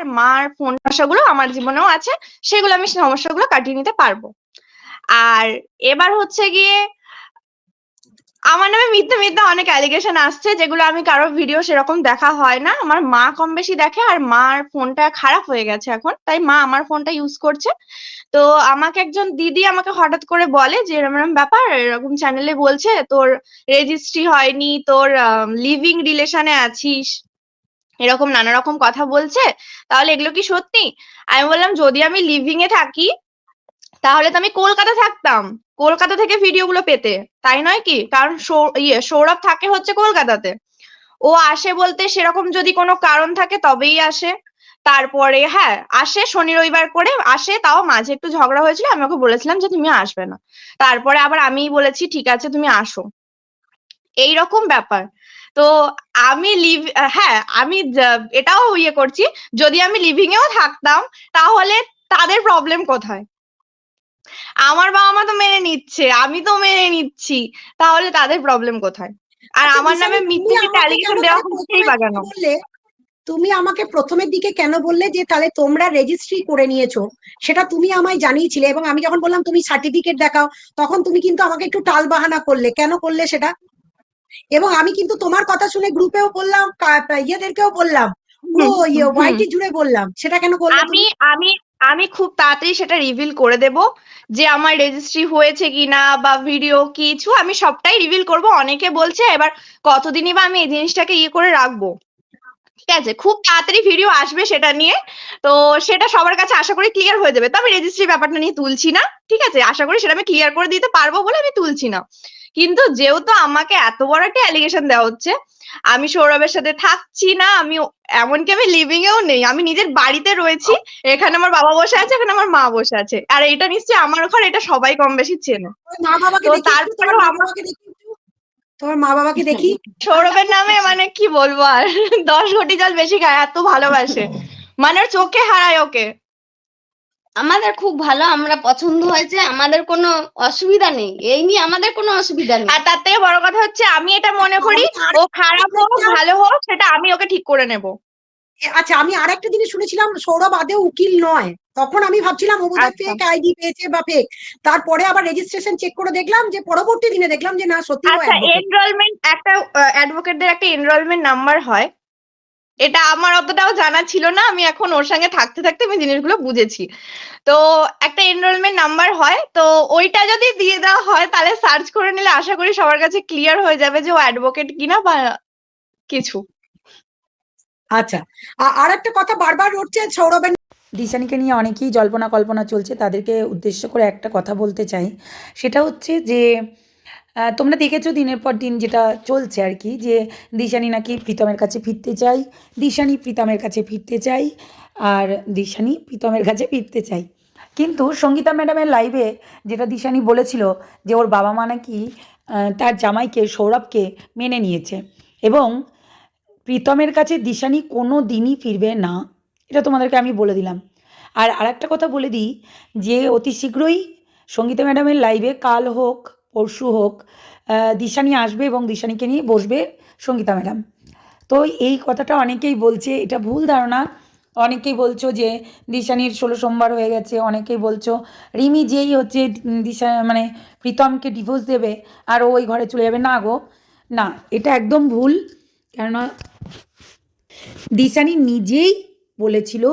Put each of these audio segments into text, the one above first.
আর মার ফোন সমস্যাগুলো আমার জীবনেও আছে, সেগুলো আমি সমস্যাগুলো কাটিয়ে নিতে পারব। আর এবার হচ্ছে গিয়ে, আমার নামে মিথ্যে মিথ্যে অনেক অ্যালিগেশন আসছে, যেগুলো আমি কারও ভিডিও সেরকম দেখা হয় না। আমার মা কম বেশি দেখে আর মার ফোনটা খারাপ হয়ে গেছে এখন। তাই মা আমার ফোনটা ইউজ করছে। তো আমাকে একজন দিদি আমাকে হঠাৎ করে বলে যে এরকম এরকম ব্যাপার, এরকম চ্যানেলে বলছে, তোর রেজিস্ট্রি হয়নি, তোর লিভিং রিলেশনে আছিস। এরকম নানা রকম কথা বলছে, তাহলে এগুলো কি সত্যি? আমি বললাম, যদি আমি লিভিং এ থাকি, তাহলে তো আমি কলকাতা থাকতাম। কলকাতা থেকে ভিডিওগুলো পেতে। তাই নয় কি? কারণ ইয়ে সৌরভ থাকে হচ্ছে কলকাতাতে। ও আসে বলতে সেরকম যদি কোনো কারণ থাকে তবেই আসে। তারপরে হ্যাঁ আসে শনি রবিবার করে আসে, তাও মাঝে একটু ঝগড়া হয়েছিল, আমি ওকে বলেছিলাম যে তুমি আসবে না। তারপরে আবার আমিই বলেছি, ঠিক আছে, তুমি আসো। এই রকম ব্যাপার। তো আমি লিভ হ্যাঁ আমি এটাও ইয়ে করছি যদি আমি লিভিং এও থাকতাম তাহলে তাদের প্রবলেম কোথায়? আমার বাবা মা তো মেনে নিচ্ছে আমি তো মেনে নিচ্ছি তাহলে তাদের প্রবলেম কোথায়? আর আচ্ছা, আমার নামে তুমি মিথ্যে মিথ্যে অ্যালিগেশন দেওয়া হচ্ছেই বা কেন বললে তুমি আমাকে প্রথমের দিকে কেন বললে যে তাহলে তোমরা রেজিস্ট্রি করে নিয়েছো? সেটা তুমি আমায় জানিয়েছিলে এবং আমি যখন বললাম তুমি সার্টিফিকেট দেখাও তখন তুমি কিন্তু আমাকে একটু টাল বাহানা করলে। কেন করলে সেটা? এবং আমি কিন্তু তোমার কথা শুনে গ্রুপেও বললাম ইয়েদেরকেও বললাম। পুরো ইয়ে ওয়াইটি জুড়ে বললাম। সেটা কেন করলে আমি আমি আমি খুব তাড়াতাড়ি সেটা রিভিল করে দেব যে আমার রেজিস্ট্রি হয়েছে কিনা বা ভিডিও কিছু আমি সবটাই রিভিল করব। অনেকে বলছে এবার কতদিনই বা আমি এই জিনিসটাকে ইয়ে করে রাখব? ঠিক আছে খুব তাড়াতাড়ি ভিডিও আসবে সেটা নিয়ে। তো সেটা সবার কাছে আশা করি ক্লিয়ার হয়ে যাবে। তো আমি রেজিস্ট্রি ব্যাপারটা নিয়ে তুলছি না। ঠিক আছে আশা করি সেটা আমি ক্লিয়ার করে দিতে পারব বলে আমি তুলছি না। কিন্তু যেহেতু আমাকে এত বড় একটা অ্যালিগেশন দেওয়া হচ্ছে আমি সৌরভের সাথে থাকছি না আমি এমনকি আমি লিভিং এও নেই আমি নিজের বাড়িতে রয়েছি এখানে আমার বাবা বসে আছে এখানে আমার মা বসে আছে। আর এটা নিশ্চয়ই আমার ঘর এটা সবাই কম বেশি চেনে। তোমার মা বাবাকে তো দেখি একটু, তোমার মা বাবাকে দেখি একটু। তোমার মা বাবাকে দেখি। সৌরভের নামে মানে কি বলব আর? দশ ঘটি জল বেশি খায় এত ভালোবাসে। মানে চোখে হারায় ওকে। আমাদের খুব ভালো আমরা পছন্দ হয়েছে আমাদের কোনো অসুবিধা নেই। এই নিয়ে আমাদের কোনো অসুবিধা নেই। আর তার থেকে বড় কথা হচ্ছে আমি এটা মনে করি ও খারাপ হোক ভালো হোক সেটা আমি ওকে ঠিক করে নেব। আচ্ছা আমি আর একটা জিনিস শুনেছিলাম সৌরভ আদেও উকিল নয়। তখন আমি ভাবছিলাম ও বোধহয় আচ্ছা। ফেক আইডি পেয়েছে বা ফেক তারপরে আবার রেজিস্ট্রেশন চেক করে দেখলাম যে পরবর্তী দিনে দেখলাম যে না সত্যি আচ্ছা এনরোলমেন্ট একটা অ্যাডভোকেটদের একটা এনরোলমেন্ট নাম্বার হয়। এটা আমার অতটাও জানা ছিল না, আমি এখন ওর সঙ্গে থাকতে থাকতে আমি জিনিসগুলো বুঝেছি। তো একটা এনরোলমেন্ট নাম্বার হয়, তো ওইটা যদি দিয়ে দেওয়া হয়, তাহলে সার্চ করে নিলে আশা করি সবার কাছে ক্লিয়ার হয়ে যাবে যে ও অ্যাডভোকেট কিনা বা কিছু। আচ্ছা আর একটা কথা বারবার উঠছে সৌরভের দিশানিকে নিয়ে অনেকেই জল্পনা কল্পনা চলছে, তাদেরকে উদ্দেশ্য করে একটা কথা বলতে চাই। সেটা হচ্ছে যে তোমরা দেখেছ দিনের পর দিন যেটা চলছে আর কি, যে দিশানি নাকি প্রীতমের কাছে ফিরতে চাই, দিশানি প্রীতমের কাছে ফিরতে চাই, আর দিশানি প্রীতমের কাছে ফিরতে চাই। কিন্তু সঙ্গীতা ম্যাডামের লাইভে যেটা দিশানি বলেছিল যে ওর বাবা মা নাকি তার জামাইকে, সৌরভকে মেনে নিয়েছে এবং প্রীতমের কাছে দিশানি কোনো দিনই ফিরবে না, এটা তোমাদেরকে আমি বলে দিলাম। আর আরেকটা কথা বলে দিই যে অতি শীঘ্রই সঙ্গীতা ম্যাডামের লাইভে কাল হোক পরশু হোক দিশানি আসবে এবং দিশানিকে নিয়ে বসবে সঙ্গীতা ম্যাডাম। তো এই কথাটা অনেকেই বলছে, এটা ভুল ধারণা। অনেকেই বলছো যে দিশানির ষোলো সোমবার হয়ে গেছে, অনেকেই বলছো, রিমি যেই হচ্ছে দিশা মানে প্রীতমকে ডিভোর্স দেবে আর ওই ঘরে চলে যাবে। না গো, না, এটা একদম ভুল। কেননা দিশানি নিজেই বলেছিল,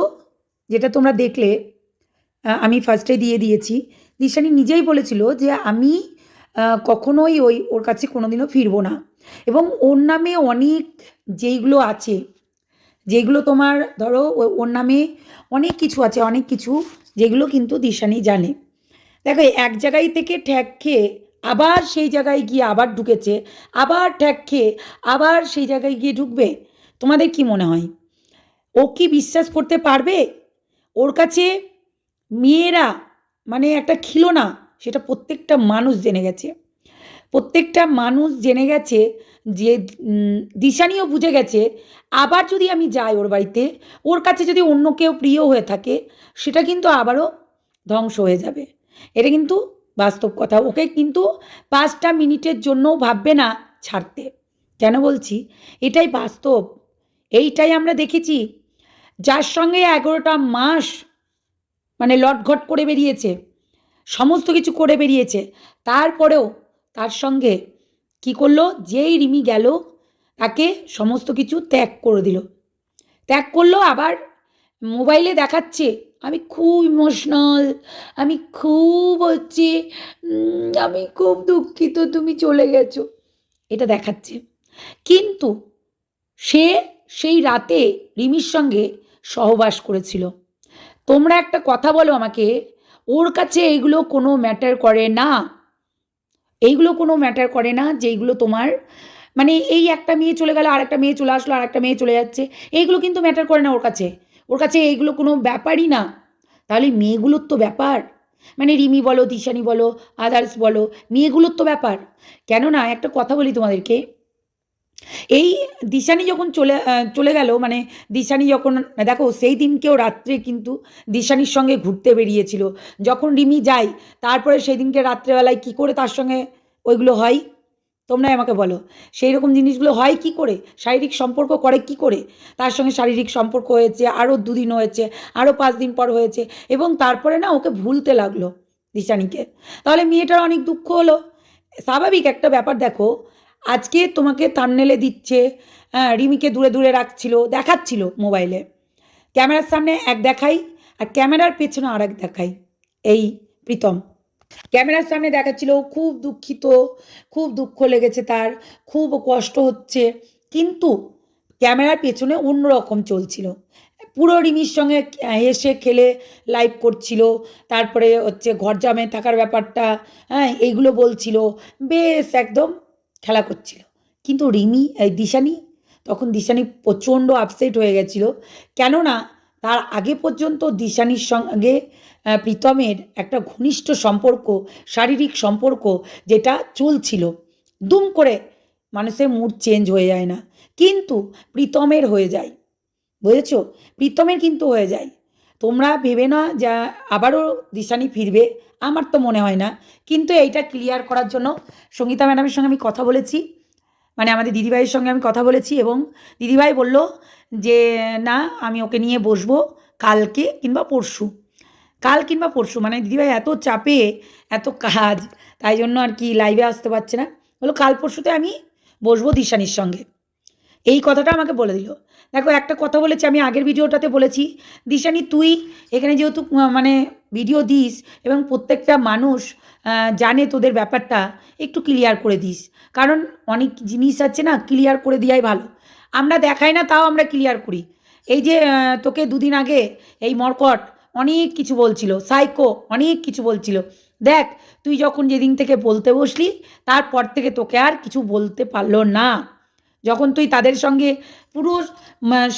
যেটা তোমরা দেখলে আমি ফার্স্টে দিয়ে দিয়েছি। দিশানি নিজেই বলেছিল যে আমি কখনোই ওই ওর কাছে কোনোদিনও ফিরবো না। এবং ওর নামে অনেক যেইগুলো আছে, যেগুলো তোমার ধরো ওর নামে অনেক কিছু আছে, অনেক কিছু যেগুলো কিন্তু দিশানি জানে। দেখো, এক জায়গায় থেকে ঠ্যাক খেয়ে আবার সেই জায়গায় গিয়ে আবার ঢুকেছে, আবার ঠ্যাক খেয়ে আবার সেই জায়গায় গিয়ে ঢুকবে, তোমাদের কি মনে হয়? ও কি বিশ্বাস করতে পারবে? ওর কাছে মেয়েরা মানে একটা খিলোনা সেটা প্রত্যেকটা মানুষ জেনে গেছে। প্রত্যেকটা মানুষ জেনে গেছে যে দিশানিও বুঝে গেছে, আবার যদি আমি যাই ওর বাড়িতে, ওর কাছে যদি অন্য কেউ প্রিয় হয়ে থাকে, সেটা কিন্তু আবারও ধ্বংস হয়ে যাবে। এটা কিন্তু বাস্তব কথা। ওকে কিন্তু পাঁচটা মিনিটের জন্যও ভাববে না ছাড়তে। কেন বলছি? এটাই বাস্তব। এইটাই আমরা দেখেছি। যার সঙ্গে এগারোটা মাস মানে লটঘট করে বেরিয়েছে। সমস্ত কিছু করে বেরিয়েছে। তারপরেও তার সঙ্গে কি করল? যেই রিমি গেল, তাকে সমস্ত কিছু ত্যাগ করে দিল। ত্যাগ করল, আবার মোবাইলে দেখাচ্ছে, আমি খুব ইমোশনাল আমি খুব হচ্ছে আমি খুব দুঃখিত, তুমি চলে গেছো। এটা দেখাচ্ছে। কিন্তু সে সেই রাতে রিমির সঙ্গে সহবাস করেছিল। তোমরা একটা কথা বলো আমাকে ওর কাছে এইগুলো কোনো ম্যাটার করে না। এইগুলো কোনো ম্যাটার করে না যেইগুলো তোমার মানে এই একটা মেয়ে চলে গেল আর একটা মেয়ে চলে আসলো আর একটা মেয়ে চলে যাচ্ছে, এইগুলো কিন্তু ম্যাটার করে না ওর কাছে। ওর কাছে এইগুলো কোনো ব্যাপারই না। তাহলে মেয়েগুলোর তো ব্যাপার। মানে রিমি বলো, দিশানি বলো আদার্স বলো, মেয়েগুলোর তো ব্যাপার। কেননা একটা কথা বলি তোমাদেরকে এই দিশানি যখন চলে চলে গেল মানে দিশানি যখন, দেখো সেই দিনকেও রাত্রে কিন্তু দিশানির সঙ্গে ঘুরতে বেরিয়েছিল। যখন রিমি যায়, তারপরে সেই দিনকে রাত্রেবেলায় কী করে তার সঙ্গে ওইগুলো হয়? তোমরাই আমাকে বলো। সেই রকম জিনিসগুলো হয় কি করে? শারীরিক সম্পর্ক করে কি করে? তার সঙ্গে শারীরিক সম্পর্ক হয়েছে, আরও দুদিন হয়েছে, আরও পাঁচ দিন পর হয়েছে, এবং তারপরে না ওকে ভুলতে লাগল দিশানিকে। তাহলে মেয়েটার অনেক দুঃখ হলো। স্বাভাবিক একটা ব্যাপার দেখো আজকে তোমাকে থামনেলে দিচ্ছে হ্যাঁ, রিমিকে দূরে দূরে রাখছিল দেখাচ্ছিল মোবাইলে ক্যামেরার সামনে এক দেখাই আর ক্যামেরার পেছনে আর এক দেখাই এই প্রীতম। ক্যামেরার সামনে দেখাচ্ছিল খুব দুঃখিত খুব দুঃখ লেগেছে তার খুব কষ্ট হচ্ছে কিন্তু ক্যামেরার পেছনে অন্যরকম চলছিল। পুরো রিমির সঙ্গে হেসে খেলে লাইভ করছিল তারপরে হচ্ছে ঘর জামে থাকার ব্যাপারটা হ্যাঁ এইগুলো বলছিল বেশ একদম খেলা করছিল। কিন্তু রিমি, এই দিশানি, তখন দিশানি প্রচণ্ড আপসেট হয়ে গেছিল। কেননা তার আগে পর্যন্ত দিশানির সঙ্গে প্রীতমের একটা ঘনিষ্ঠ সম্পর্ক, শারীরিক সম্পর্ক যেটা চলছিল, দুম করে মানুষের মুড চেঞ্জ হয়ে যায় না। কিন্তু প্রীতমের হয়ে যায়। বুঝেছ? প্রীতমের কিন্তু হয়ে যায়। তোমরা ভেবে না যা আবারও দিশানি ফিরবে। আমার তো মনে হয় না। কিন্তু এইটা ক্লিয়ার করার জন্য সঙ্গীতা ম্যাডামের সঙ্গে আমি কথা বলেছি। মানে আমাদের দিদিভাইয়ের সঙ্গে আমি কথা বলেছি এবং দিদিভাই বলল যে, না, আমি ওকে নিয়ে বসবো কালকে কিংবা পরশু। কাল কিংবা পরশু মানে দিদিভাই এত চাপে, এত কাজ, তাই জন্য আর কি লাইভে আসতে পারছে না। বলল, কাল পরশুতে আমি বসবো দিশানির সঙ্গে। এই কথাটা আমাকে বলে দিল। দেখো, একটা কথা বলেছি, আমি আগের ভিডিওটাতে বলেছি। দিশানি, তুই এখানে যেহেতু মানে ভিডিও দিস এবং প্রত্যেকটা মানুষ জানে তোদের ব্যাপারটা, একটু ক্লিয়ার করে দিস। কারণ অনেক জিনিস আছে না ক্লিয়ার করে দেওয়াই ভালো। আমরা দেখাই না, তাও আমরা ক্লিয়ার করি। এই যে তোকে দুদিন আগে এই মর্কট অনেক কিছু বলছিল সাইকো অনেক কিছু বলছিল। দেখ, তুই যখন যেদিন থেকে বলতে বসলি, তারপর থেকে তোকে আর কিছু বলতে পারল না। যখন তুই তাদের সঙ্গে পুরো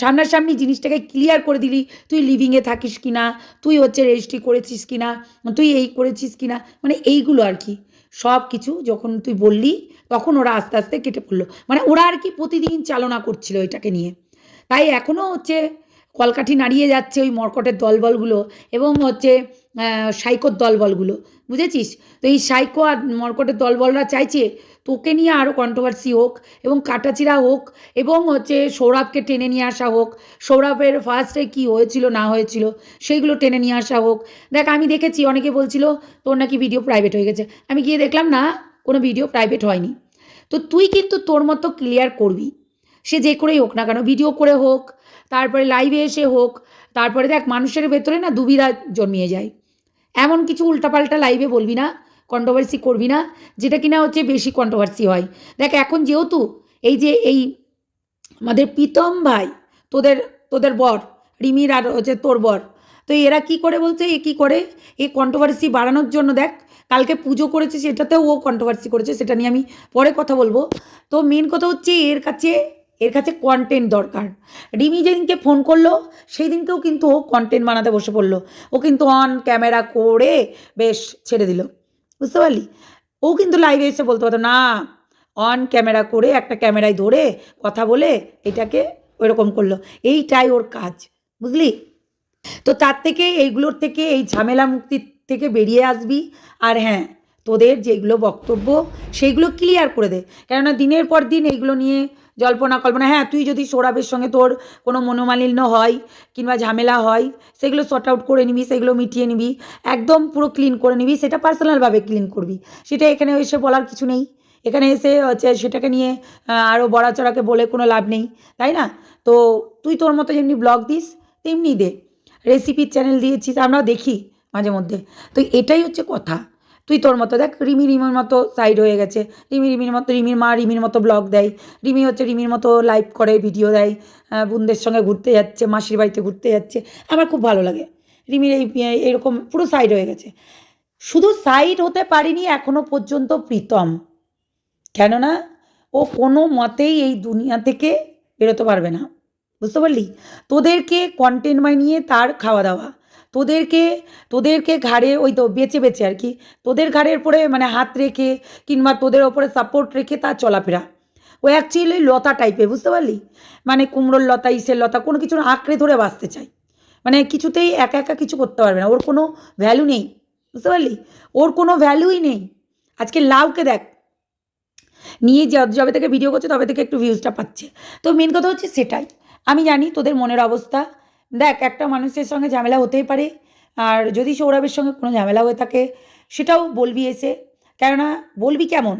সামনাসামনি জিনিসটাকে ক্লিয়ার করে দিলি, তুই লিভিংয়ে থাকিস কি না তুই হচ্ছে রেজিস্ট্রি করেছিস কি না তুই এই করেছিস কি না মানে এইগুলো আর কি। সব কিছু যখন তুই বললি, তখন ওরা আস্তে আস্তে কেটে পড়ল। মানে ওরা আর কি প্রতিদিন চালনা করছিল এটাকে নিয়ে। তাই এখনও হচ্ছে কলকাঠি নাড়িয়ে যাচ্ছে ওই মর্কটের দলবলগুলো এবং হচ্ছে সাইকোর দলবলগুলো, বুঝেছিস? তো এই সাইকো আর মর্কটের দলবলরা চাইছে তোকে নিয়ে আরও কন্ট্রোভার্সি হোক এবং কাটাচিরা হোক এবং হচ্ছে সৌরভকে টেনে নিয়ে আসা হোক। সৌরভের ফার্স্টে কি হয়েছিল, না হয়েছিল, সেইগুলো টেনে নিয়ে আসা হোক। দেখ, আমি দেখেছি, অনেকে বলছিল, তোর নাকি ভিডিও প্রাইভেট হয়ে গেছে। আমি গিয়ে দেখলাম, না, কোনো ভিডিও প্রাইভেট হয়নি। তো তুই কিন্তু তোর মতো ক্লিয়ার করবি। সে যে করেই হোক না কেন ভিডিও করে হোক, তারপরে লাইভে এসে হোক, তারপরে দেখ, মানুষের ভেতরে না দুবিধা জন্মিয়ে যায়। এমন কিছু উল্টাপাল্টা লাইভে বলবি না কন্ট্রোভার্সি করবি না, যেটা কিনা হচ্ছে বেশি কন্ট্রোভার্সি হয়। দেখ, এখন যেহেতু এই যে এই আমাদের প্রীতম ভাই, তোদের তোদের বর, রিমির আর হচ্ছে তোর বর, তো এরা কি করে বলছে? এ কি করে? এ কন্ট্রোভার্সি বাড়ানোর জন্য দেখ, কালকে পুজো করেছে, সেটাতেও ও কন্ট্রোভার্সি করেছে, সেটা নিয়ে আমি পরে কথা বলব। তো মেন কথা হচ্ছে এর কাছে এর কাছে কন্টেন্ট দরকার। রিমি যেদিনকে ফোন করল সেই দিনকেও কিন্তু ও কন্টেন্ট বানাতে বসে পড়ল। ও কিন্তু অন ক্যামেরা করে বেশ ছেড়ে দিল। বুঝতে পারলি? ও কিন্তু লাইভে এসে বলতে পারতো, না অন ক্যামেরা করে একটা ক্যামেরায় ধরে কথা বলে এটাকে ওইরকম করল। এইটাই ওর কাজ। বুঝলি? তো তার থেকে এইগুলোর থেকে এই ঝামেলা মুক্তির থেকে বেরিয়ে আসবি। আর হ্যাঁ তোদের যেগুলো বক্তব্য, সেইগুলো ক্লিয়ার করে দে। কেননা দিনের পর দিন এইগুলো নিয়ে জল্পনা কল্পনা হ্যাঁ তুই যদি সৌরভের সঙ্গে তোর কোনো মনোমালিন্য হয় কিংবা ঝামেলা হয়, সেগুলো সর্ট আউট করে নিবি, সেগুলো মিটিয়ে নিবি, একদম পুরো ক্লিন করে নিবি, সেটা পার্সোনালভাবে ক্লিন করবি। সেটা এখানে এসে বলার কিছু নেই। এখানে এসে হচ্ছে সেটাকে নিয়ে আরও বড়াচড়াকে বলে কোনো লাভ নেই, তাই না? তো তুই তোর মতো যেমনি ব্লগ দিস, তেমনি দে। রেসিপির চ্যানেল দিয়েছিস, আমরাও দেখি মাঝে মধ্যে। তো এটাই হচ্ছে কথা। তুই তোর মতো, দেখ রিমি রিমির মতো সাইড হয়ে গেছে। রিমি রিমির মতো, রিমির মা রিমির মতো ব্লগ দেয়। রিমি হচ্ছে রিমির মতো লাইভ করে ভিডিও দেয়। বোনদের সঙ্গে ঘুরতে যাচ্ছে, মাসির বাড়িতে ঘুরতে যাচ্ছে। আমার খুব ভালো লাগে। রিমির এই এরকম পুরো সাইড হয়ে গেছে। শুধু সাইড হতে পারিনি, এখনও পর্যন্ত প্রীতম। কেননা, ও কোনো মতেই এই দুনিয়া থেকে বেরোতে পারবে না। বুঝতে পারলি? তোদেরকে কন্টেন্ট বানিয়ে তার খাওয়া দাওয়া। তোদেরকে তোদেরকে ঘাড়ে ওই তো বেঁচে বেঁচে আর কি, তোদের ঘাড়ের উপরে মানে হাত রেখে কিংবা তোদের ওপরে সাপোর্ট রেখে তার চলাফেরা। ও অ্যাকচুয়ালি লতা টাইপের বুঝতে পারলি? মানে কুমড়োর লতা, ইসের লতা, কোনো কিছু আঁকড়ে ধরে বাঁচতে চায়। মানে কিছুতেই একা একা কিছু করতে পারবে না, ওর কোনো ভ্যালু নেই, বুঝতে পারলি? ওর কোনো ভ্যালুই নেই। আজকে লাউকে দেখ, নিয়ে য- যবে থেকে ভিডিও করছে তবে থেকে একটু ভিউজটা পাচ্ছে। তো মেন কথা হচ্ছে সেটাই। আমি জানি তোদের মনের অবস্থা দেখ, একটা মানুষের সঙ্গে ঝামেলা হতেই পারে। আর যদি সৌরভের সঙ্গে কোনো ঝামেলা হয়ে থাকে, সেটাও বলবি এসে। কেননা, বলবি কেমন?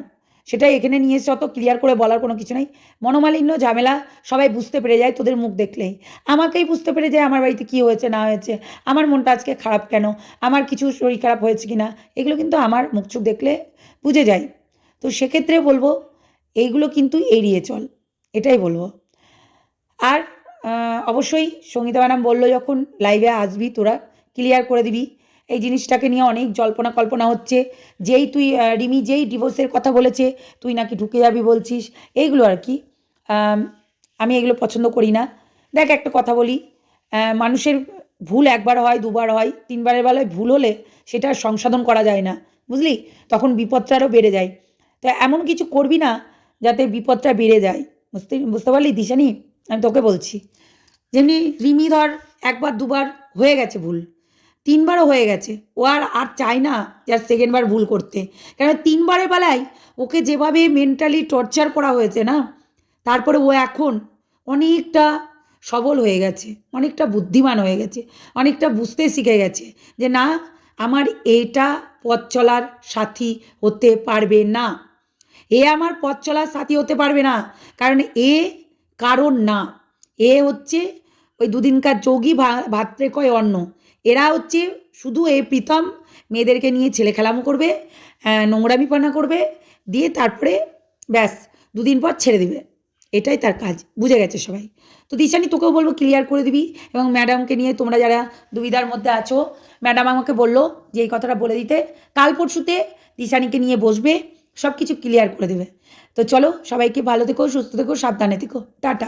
সেটা এখানে নিয়ে এসে অত ক্লিয়ার করে বলার কোনো কিছু নেই। মনোমালিন্য, ঝামেলা, সবাই বুঝতে পেরে যায় তোদের মুখ দেখলেই আমাকেই বুঝতে পেরে যায় আমার বাড়িতে কী হয়েছে, না হয়েছে। আমার মনটা আজকে খারাপ কেন? আমার কিছু শরীর খারাপ হয়েছে কি না এগুলো কিন্তু আমার মুখ চোখ দেখলে বুঝে যায়। তো সেক্ষেত্রে বলব, এইগুলো কিন্তু এড়িয়ে চল। এটাই বলব। আর অবশ্যই সঙ্গীতা ম্যাডাম বলল যখন লাইভে আসবি তোরা ক্লিয়ার করে দিবি। এই জিনিসটাকে নিয়ে অনেক জল্পনা কল্পনা হচ্ছে। যেই তুই রিমি যেই ডিভোর্সের কথা বলেছে, তুই নাকি ঢুকে যাবি বলছিস। এইগুলো আর কি। আমি এগুলো পছন্দ করি না। দেখ, একটা কথা বলি মানুষের ভুল একবার হয়, দুবার হয়, তিনবারের বেলায় ভুল হলে সেটা সংশোধন করা যায় না। বুঝলি? তখন বিপদটা আরও বেড়ে যায়। তো এমন কিছু করবি না, যাতে বিপদটা বেড়ে যায়। বুঝতে বুঝতে পারলি দিশানি? আমি তোকে বলছি। যেমনি রিমি ধর একবার দুবার হয়ে গেছে ভুল, তিনবারও হয়ে গেছে। ও আর আর চায় না যে আর সেকেন্ডবার ভুল করতে। কেন তিনবারের বেলায় ওকে যেভাবে মেন্টালি টর্চার করা হয়েছে না, তারপরে ও এখন অনেকটা সবল হয়ে গেছে, অনেকটা বুদ্ধিমান হয়ে গেছে, অনেকটা বুঝতে শিখে গেছে যে না, আমার এটা পথ চলার সাথী হতে পারবে না। এ আমার পথ চলার সাথী হতে পারবে না। কারণ এ কারণ না। এ হচ্ছে ওই দুদিনকার যোগী ভা- ভাত্রে কয় অন্ন। এরা হচ্ছে শুধু এ প্রীতম মেয়েদেরকে নিয়ে ছেলে খেলামো করবে নোংরামিপনা করবে, দিয়ে তারপরে ব্যাস, দুদিন পর ছেড়ে দিবে। এটাই তার কাজ, বুঝে গেছে সবাই। তো দিশানি, তোকেও বলব ক্লিয়ার করে দিবি এবং ম্যাডামকে নিয়ে তোমরা যারা দুবিধার মধ্যে আছো ম্যাডাম আমাকে বলল যে এই কথাটা বলে দিতে। কাল পরশুতে দিশানিকে নিয়ে বসবে। সব কিছু ক্লিয়ার করে দেবে। তো চলো সবাইকে ভালো থেকো, সুস্থ থেকো, সাবধানে থেকো। টাটা।